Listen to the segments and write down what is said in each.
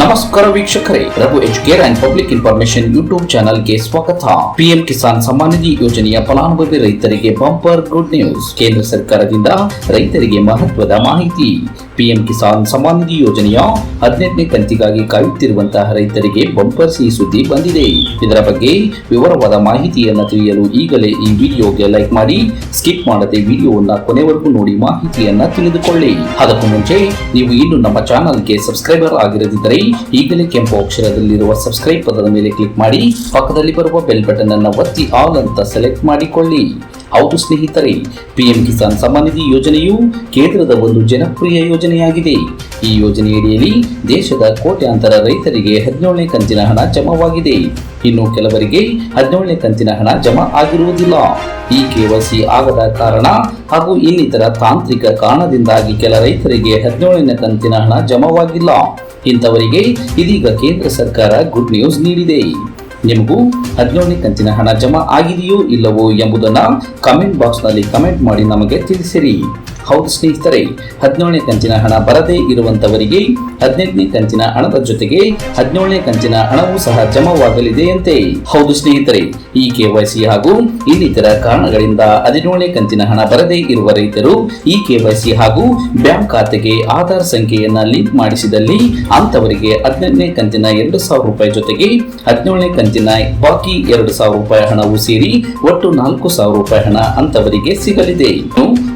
ನಮಸ್ಕಾರ ವೀಕ್ಷಕರೇ, Raghu Educare and public information YouTube ಚಾನಲ್ಗೆ ಸ್ವಾಗತ. ಪಿಎಂ ಕಿಸಾನ್ ಸಮ್ಮಾನ್ ನಿಧಿ ಯೋಜನೆಯ ಫಲಾನುಭವಿ ರೈತರಿಗೆ ಬಂಪರ್ ಗುಡ್ ನ್ಯೂಸ್ ಕೇಂದ್ರ ಸರ್ಕಾರದಿಂದ ರೈತರಿಗೆ ಮಹತ್ವದ ಮಾಹಿತಿ. ಪಿಎಂ ಕಿಸಾನ್ ಸಮ್ಮಾನ್ ನಿಧಿ ಯೋಜನೆಯ ಹದಿನೆಂಟನೇ ಕಂತಿಗಾಗಿ ಕಾಯುತ್ತಿರುವಂತಹ ರೈತರಿಗೆ ಬಂಪರ್ ಸಿಹಿ ಸುದ್ದಿ ಬಂದಿದೆ. ಇದರ ಬಗ್ಗೆ ವಿವರವಾದ ಮಾಹಿತಿಯನ್ನು ತಿಳಿಯಲು ಈಗಲೇ ಈ ವಿಡಿಯೋಗೆ ಲೈಕ್ ಮಾಡಿ ಸ್ಕಿಪ್ ಮಾಡದೆ ವಿಡಿಯೋವನ್ನು ಕೊನೆವರೆಗೂ ನೋಡಿ ಮಾಹಿತಿಯನ್ನು ತಿಳಿದುಕೊಳ್ಳಿ. ಅದಕ್ಕೂ ಮುಂಚೆ, ನೀವು ಇನ್ನು ನಮ್ಮ ಚಾನಲ್ಗೆ ಸಬ್ಸ್ಕ್ರೈಬರ್ ಆಗಿರದಿದ್ದರೆ ಈಗಲೇ ಕೆಂಪು ಅಕ್ಷರದಲ್ಲಿರುವ ಸಬ್ಸ್ಕ್ರೈಬ್ ಪದದ ಮೇಲೆ ಕ್ಲಿಕ್ ಮಾಡಿ, ಪಕ್ಕದಲ್ಲಿ ಬರುವ ಬೆಲ್ ಬಟನ್ ಅನ್ನು ಒತ್ತಿ ಆಲ್ ಅಂತ ಸೆಲೆಕ್ಟ್ ಮಾಡಿಕೊಳ್ಳಿ. ಹೌದು ಸ್ನೇಹಿತರೆ ಪಿಎಂ ಕಿಸಾನ್ ಸಮ್ಮಾನ್ ನಿಧಿ ಯೋಜನೆಯು ಕೇಂದ್ರದ ಒಂದು ಜನಪ್ರಿಯ ಯೋಜನೆಯಾಗಿದೆ. ಈ ಯೋಜನೆಯಡಿಯಲ್ಲಿ ದೇಶದ ಕೋಟ್ಯಾಂತರ ರೈತರಿಗೆ ಹದಿನೇಳನೇ ಕಂತಿನ ಹಣ ಜಮಾವಾಗಿದೆ. ಇನ್ನು ಕೆಲವರಿಗೆ ಹದಿನೇಳನೇ ಕಂತಿನ ಹಣ ಜಮಾ ಆಗಿರುವುದಿಲ್ಲ. ಈ ಕೆವೈಸಿ ಆಗದ ಕಾರಣ ಹಾಗೂ ಇನ್ನಿತರ ತಾಂತ್ರಿಕ ಕಾರಣದಿಂದಾಗಿ ಕೆಲ ರೈತರಿಗೆ ಹದಿನೇಳನೇ ಕಂತಿನ ಹಣ ಜಮಾವಾಗಿಲ್ಲ. ಇಂಥವರಿಗೆ ಇದೀಗ ಕೇಂದ್ರ ಸರ್ಕಾರ ಗುಡ್ ನ್ಯೂಸ್ ನೀಡಿದೆ. ನಿಮಗೂ ಹದಿನೇಳನೇ ಕಂತಿನ ಹಣ ಜಮಾ ಆಗಿದೆಯೋ ಇಲ್ಲವೋ ಎಂಬುದನ್ನು ಕಮೆಂಟ್ ಬಾಕ್ಸ್ನಲ್ಲಿ ಕಮೆಂಟ್ ಮಾಡಿ ನಮಗೆ ತಿಳಿಸಿರಿ. ಹೌದು ಸ್ನೇಹಿತರೆ, ಹದಿನೇಳನೇ ಕಂತಿನ ಹಣ ಬರದೇ ಇರುವಂತವರಿಗೆ ಹದಿನೆಂಟನೇ ಕಂತಿನ ಹಣದ ಜೊತೆಗೆ ಹದಿನೇಳನೇ ಕಂತಿನ ಹಣವೂ ಸಹ ಜಮವಾಗಲಿದೆಯಂತೆ ಹೌದು ಸ್ನೇಹಿತರೆ, ಈ ಕೆವೈಸಿ ಹಾಗೂ ಇನ್ನಿತರ ಕಾರಣಗಳಿಂದ ಹದಿನೇಳನೇ ಕಂತಿನ ಹಣ ಬರದೇ ಇರುವ ರೈತರು ಈ ಕೆವೈಸಿ ಹಾಗೂ ಬ್ಯಾಂಕ್ ಖಾತೆಗೆ ಆಧಾರ್ ಸಂಖ್ಯೆಯನ್ನ ಲಿಂಕ್ ಮಾಡಿಸಿದಲ್ಲಿ ಅಂತವರಿಗೆ ಹದಿನೆಂಟನೇ ಕಂತಿನ ಎರಡು ಸಾವಿರ ರೂಪಾಯಿ ಜೊತೆಗೆ ಹದಿನೇಳನೇ ಕಂತಿನ ಬಾಕಿ ಎರಡು ಸಾವಿರ ರೂಪಾಯಿ ಹಣವು ಸೇರಿ ಒಟ್ಟು ನಾಲ್ಕು ಸಾವಿರ ರೂಪಾಯಿ ಹಣ ಅಂತವರಿಗೆ ಸಿಗಲಿದೆ.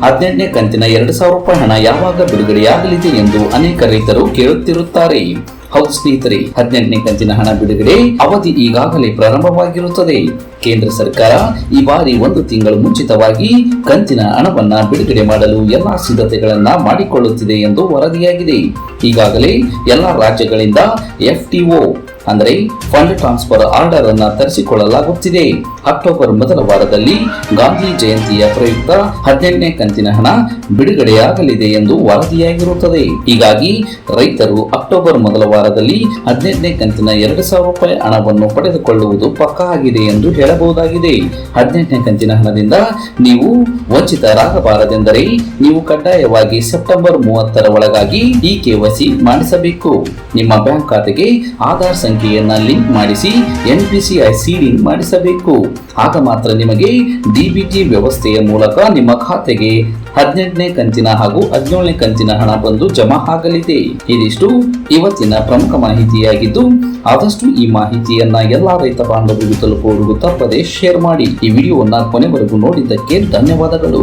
ಹದಿನೆಂಟನೇ ಕಂತಿನ ಎರಡು ಸಾವಿರ ರೂಪಾಯಿ ಹಣ ಯಾವಾಗ ಬಿಡುಗಡೆಯಾಗಲಿದೆ ಎಂದು ಅನೇಕ ರೈತರು ಕೇಳುತ್ತಿರುತ್ತಾರೆ. ಹೌದು ಸ್ನೇಹಿತರೆ, ಹದಿನೆಂಟನೇ ಕಂತಿನ ಹಣ ಬಿಡುಗಡೆ ಅವಧಿ ಈಗಾಗಲೇ ಪ್ರಾರಂಭವಾಗಿರುತ್ತದೆ. ಕೇಂದ್ರ ಸರ್ಕಾರ ಈ ಬಾರಿ ಒಂದು ತಿಂಗಳು ಮುಂಚಿತವಾಗಿ ಕಂತಿನ ಹಣವನ್ನ ಬಿಡುಗಡೆ ಮಾಡಲು ಎಲ್ಲಾ ಸಿದ್ಧತೆಗಳನ್ನ ಮಾಡಿಕೊಳ್ಳುತ್ತಿದೆ ಎಂದು ವರದಿಯಾಗಿದೆ. ಈಗಾಗಲೇ ಎಲ್ಲಾ ರಾಜ್ಯಗಳಿಂದ ಎಫ್ಟಿಒ ಅಂದರೆ ಫಂಡ್ ಟ್ರಾನ್ಸ್ಫರ್ ಆರ್ಡರ್ ಅನ್ನು ತರಿಸಿಕೊಳ್ಳಲಾಗುತ್ತಿದೆ. ಅಕ್ಟೋಬರ್ ಮೊದಲ ವಾರದಲ್ಲಿ ಗಾಂಧಿ ಜಯಂತಿಯ ಪ್ರಯುಕ್ತ ಹದಿನೆಂಟನೇ ಕಂತಿನ ಹಣ ಬಿಡುಗಡೆಯಾಗಲಿದೆ ಎಂದು ವರದಿಯಾಗಿರುತ್ತದೆ. ಹೀಗಾಗಿ ರೈತರು ಅಕ್ಟೋಬರ್ ಮೊದಲ ವಾರದಲ್ಲಿ ಹದಿನೆಂಟನೇ ಕಂತಿನ ಎರಡು ಸಾವಿರ ರೂಪಾಯಿ ಹಣವನ್ನು ಪಡೆದುಕೊಳ್ಳುವುದು ಪಕ್ಕಾ ಆಗಿದೆ ಎಂದು ಹೇಳಬಹುದಾಗಿದೆ. ಹದಿನೆಂಟನೇ ಕಂತಿನ ಹಣದಿಂದ ನೀವು ವಂಚಿತರಾಗಬಾರದೆಂದರೆ ನೀವು ಕಡ್ಡಾಯವಾಗಿ ಸೆಪ್ಟೆಂಬರ್ ಮೂವತ್ತರ ಒಳಗಾಗಿ ಈ ಕೆವೈಸಿ ಮಾಡಿಸಬೇಕು. ನಿಮ್ಮ ಬ್ಯಾಂಕ್ ಖಾತೆಗೆ ಆಧಾರ್ ಸಂಖ್ಯೆಯನ್ನ ಲಿಂಕ್ ಮಾಡಿಸಿ ಎನ್ಪಿಸಿಐ ಸೀಡಿಂಗ್ ಮಾಡಿಸಬೇಕು. ಆಗ ಮಾತ್ರ ನಿಮಗೆ ಡಿಬಿಟಿ ವ್ಯವಸ್ಥೆಯ ಮೂಲಕ ನಿಮ್ಮ ಖಾತೆಗೆ ಹದಿನೆಂಟನೇ ಕಂತಿನ ಹಾಗೂ ಹದಿನೇಳನೇ ಕಂತಿನ ಹಣ ಬಂದು ಜಮಾ ಆಗಲಿದೆ. ಇದಿಷ್ಟು ಇವತ್ತಿನ ಪ್ರಮುಖ ಮಾಹಿತಿಯಾಗಿದ್ದು, ಆದಷ್ಟು ಈ ಮಾಹಿತಿಯನ್ನ ಎಲ್ಲಾ ರೈತ ಬಾಂಧವರಿಗೂ ತಲುಪುವ ತಪ್ಪದೆ ಶೇರ್ ಮಾಡಿ. ಈ ವಿಡಿಯೋವನ್ನ ಕೊನೆವರೆಗೂ ನೋಡಿದ್ದಕ್ಕೆ ಧನ್ಯವಾದಗಳು.